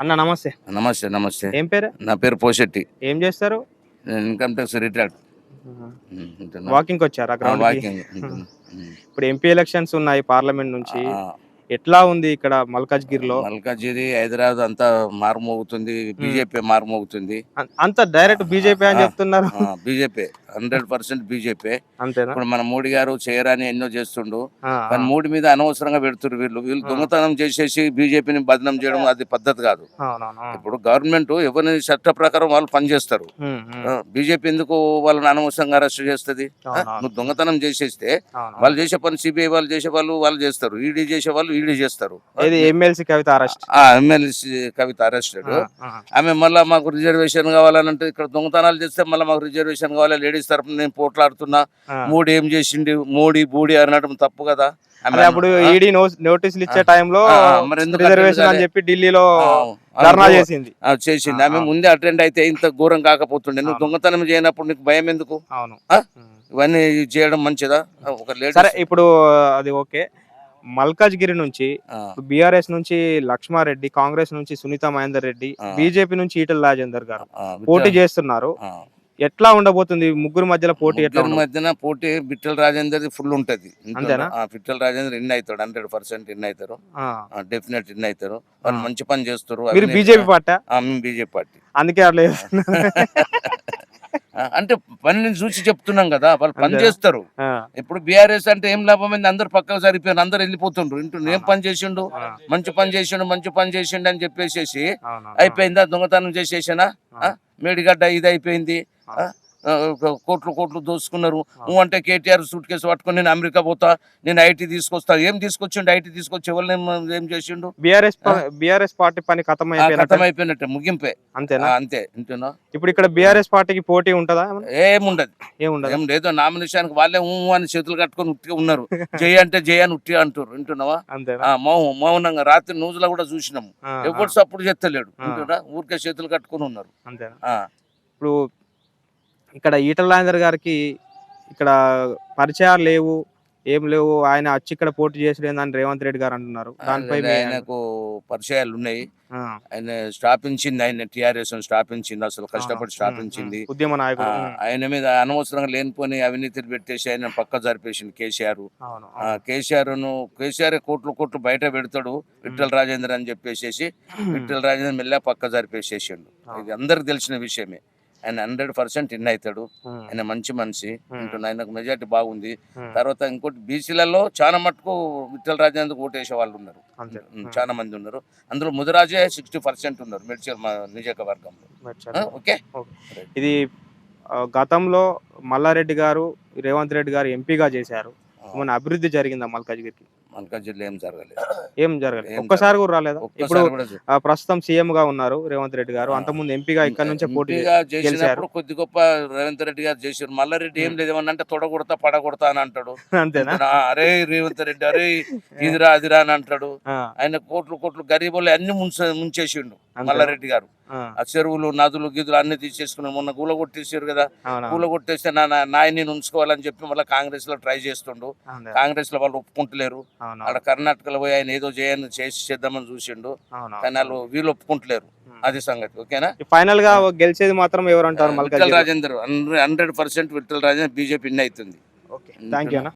అన్న నమస్తే. నమస్తే నమస్తే. ఏం పేరు? నా పేరు పోషెట్టి ఏం చేస్తారు? Income tax retired. వాకింగ్ వచ్చారా గ్రౌండ్ వాకింగ్ ఇప్పుడు ఎంపీ ఎలక్షన్స్ ఉన్నాయి పార్లమెంట్ నుంచి. ఎట్లా ఉంది ఇక్కడ మల్కాజ్గిర్లో మల్కాజిరి హైదరాబాద్ అంతా మారుమోగుతుంది బీజేపీ మారుమోగుతుంది. అంత డైరెక్ట్ బీజేపీ అని చెప్తున్నారు. BJP hundred percent BJP. అంతేనా? ఇప్పుడు మన మోడీ గారు చేయరాని ఎన్నో చేస్తుండు. కానీ మోడీ మీద అనవసరంగా పెడుతున్నారు వీళ్ళు. వీళ్ళు దొంగతనం చేసేసి బీజేపీని బదనం చేయడం అది పద్ధతి కాదు. ఇప్పుడు గవర్నమెంట్ ఎవరిని చట్ట ప్రకారం వాళ్ళు పనిచేస్తారు. బీజేపీ ఎందుకు వాళ్ళని అనవసరంగా అరెస్ట్ చేస్తుంది. నువ్వు దొంగతనం చేసేస్తే. వాళ్ళు చేసే పని సిబిఐ వాళ్ళు చేసే వాళ్ళు వాళ్ళు చేస్తారు. ఈడీ చేసే వాళ్ళు ఈడీ చేస్తారు. ఎమ్మెల్సీ కవిత అరెస్ట్ ఆ ఎమ్మెల్సీ కవిత అరెస్టెడ్ ఆమె మళ్ళీ మాకు రిజర్వేషన్ కావాలని అంటే ఇక్కడ దొంగతనాలు చేస్తే మళ్ళీ మాకు రిజర్వేషన్ కావాలి లేడీస్ తరపున నేను పోట్లాడుతున్నా. మోడీ ఏం చేసిండు? మోడీ బూడి అనడం తప్పు కదా. అప్పుడు ఈడీ నోటీసులు ఇచ్చే టైంలో రిజర్వేషన్ అని చెప్పి ఢిల్లీలో ధర్నా చేసింది. చేసింది. ఆమె. ముందే అటెండ్ అయితే ఇంత ఘోరం కాకపోతుండే. నువ్వు. దొంగతనం చేయనప్పుడు నీకు భయం ఎందుకు? అవును. ఇవన్నీ చేయడం మంచిదా? ఒక సరే ఇప్పుడు అది ఓకే. మల్కాజ్గిరి నుంచి బీఆర్ఎస్ నుంచి లక్ష్మారెడ్డి కాంగ్రెస్ నుంచి సునీత మహేందర్ రెడ్డి. బీజేపీ నుంచి ఈటల రాజేందర్ గారు పోటీ చేస్తున్నారు. ఎట్లా ఉండబోతుంది? ముగ్గురు మధ్యలో పోటీ ఎట్లా మధ్యన పోటీ బిట్టల రాజేందర్ ఫుల్ ఉంటది. అంతేనా? బిట్టల రాజేందర్ ఇన్ అవుతాడు. హండ్రెడ్ పర్సెంట్ ఇన్ అవుతారు. డెఫినెట్ ఇన్ అవుతారు. వాళ్ళు. మంచి పని చేస్తారు బీజేపీ పార్టీ బీజేపీ పార్టీ. అందుకే అంటే పనిని చూసి చెప్తున్నాం కదా వాళ్ళు పని? చేస్తారు. ఇప్పుడు బీఆర్ఎస్ అంటే ఏం లాభమైంది అందరు పక్కకు సరిపోయారు అందరు వెళ్ళిపోతుండ్రు. ఇంటూ ఏం పని చేసిండు మంచి పని చేసిండు మంచి పని చేసిండు అని చెప్పేసేసి అయిపోయిందా? దొంగతనం చేసేసానా. మేడిగడ్డ ఇది అయిపోయింది. కోట్లు కోట్లు దోసుకున్నారు. నువ్వు అంటే కేటీఆర్ సూట్ కేసు పట్టుకొని నేను అమెరికా పోతా నేను ఐటీ తీసుకొస్తా. ఏం తీసుకొచ్చిండు ఐటీ తీసుకొచ్చి? ఎవరు ఏం చేసిండు? బీఆర్ఎస్ బీఆర్ఎస్ పార్టీ పని ఆ, అయిపోయినట్టు ముగింపే. అంతేనా? అంతే ఇంటున్నా ఇప్పుడు ఇక్కడ బీఆర్ఎస్ పార్టీకి పోటీ ఉంటుందా? ఏముండదు. ఏముండదు? ఏం లేదు నామినేషన్కి వాళ్ళే ఊ అని చేతులు కట్టుకొని ఉట్టిగా ఉన్నారు. జై అంటే జై అని ఉట్టిగా అంటారు వింటున్నావా? అంతేనా? మౌనం మౌనంగా రాత్రి న్యూస్లో కూడా చూసినాము ఎవరు ఆ. వింటున్నా ఊరికే చేతులు కట్టుకొని ఉన్నారు. అంతేనా? ఇప్పుడు ఇక్కడ ఈటల రాజేందర్ గారికి ఇక్కడ పరిచయాలు లేవు ఏం లేవు. ఆయన వచ్చి ఇక్కడ పోటీ చేసలేదని రేవంత్ రెడ్డి గారు అంటున్నారు. దానిపై ఆయనకు పరిచయాలు ఉన్నాయి. ఆయన స్థాపించింది ఆయన టిఆర్ఎస్ స్థాపించింది అసలు కష్టపడి స్థాపించింది. ఉద్యమ నాయకుడు. ఆయన మీద అనవసరంగా లేనిపోని అవినీతిని పెట్టేసి ఆయన పక్క జరిపేసింది కేసీఆర్. కేసీఆర్ను కేసీఆర్ కోట్లు కోట్లు బయట పెడతాడు విఠల్ రాజేందర్ అని చెప్పేసి విఠల్ రాజేందర్ మెల్ల పక్క జరిపేసేసిండు. ఇది అందరికి తెలిసిన విషయమే. ఆయన హండ్రెడ్ పర్సెంట్ ఇన్ అవుతాడు. ఆయన మంచి మనిషి ఆయనకు మెజార్టీ బాగుంది. తర్వాత ఇంకోటి బీసీలలో చాలా మటుకు విఠల్ రాజేందర్ ఓటేసే వాళ్ళు ఉన్నారు. చాలా మంది ఉన్నారు. అందులో ముదిరాజే సిక్స్టీ పర్సెంట్ ఉన్నారు మెడ్చల్ మా నియోజకవర్గంలో. ఓకే? ఇది గతంలో మల్లారెడ్డి గారు రేవంత్ రెడ్డి గారు ఎంపీగా చేశారు. మన అభివృద్ధి జరిగిందా మల్కాజ్గిరికి? మల్కాజ్గిరిలో ఏం జరగలేదు. ఏం జరగలేదు. ఒక్కసారి కూడా రాలేదా? ఇప్పుడు ప్రస్తుతం సీఎం గా ఉన్నారు రేవంత్ రెడ్డి గారు. అంతకుముందు ఎంపీగా ఇక్కడ నుంచే పోటీ ఎంపీగా చేసినప్పుడు. కొద్ది గొప్ప రేవంత్ రెడ్డి గారు చేశారు. మల్లారెడ్డి ఏం లేదు. ఏమన్నా అంటే తొడగొడతా పడగొడతా అని అంటాడు. అంతేనా? అరే రేవంత్ రెడ్డి అరే ఇదిరా అదిరా అని అంటాడు. ఆయన కోట్లు కోట్లు గరీబులు అన్ని ముంచ ముంచేసిండు? మల్లారెడ్డి గారు. ఆ, చెరువులు నదులు గిదులు అన్ని తీసేసుకున్నాడు. మొన్న కూల కొట్టేసారు కదా. కూల కొట్టేస్తే నా నా- నాయన్ని ఉంచుకోవాలని చెప్పి మళ్ళీ కాంగ్రెస్లో ట్రై చేస్తుండు. కాంగ్రెస్లో వాళ్ళు ఒప్పుకుంటలేరు. అక్కడ కర్ణాటకలో పోయి ఆయన ఏదో చేయని చేసి చేద్దామని చూసిండు. కానీ వాళ్ళు వీళ్ళు ఒప్పుకుంటలేరు. అది సంగతి ఓకేనా? ఫైనల్గా గెలిచేది మాత్రం ఎవరు అంటారు Vittal Rajender. Hundred percent Vittal Rajender BJP in అవుతుంది. ఓకే థ్యాంక్ యూ అన్న.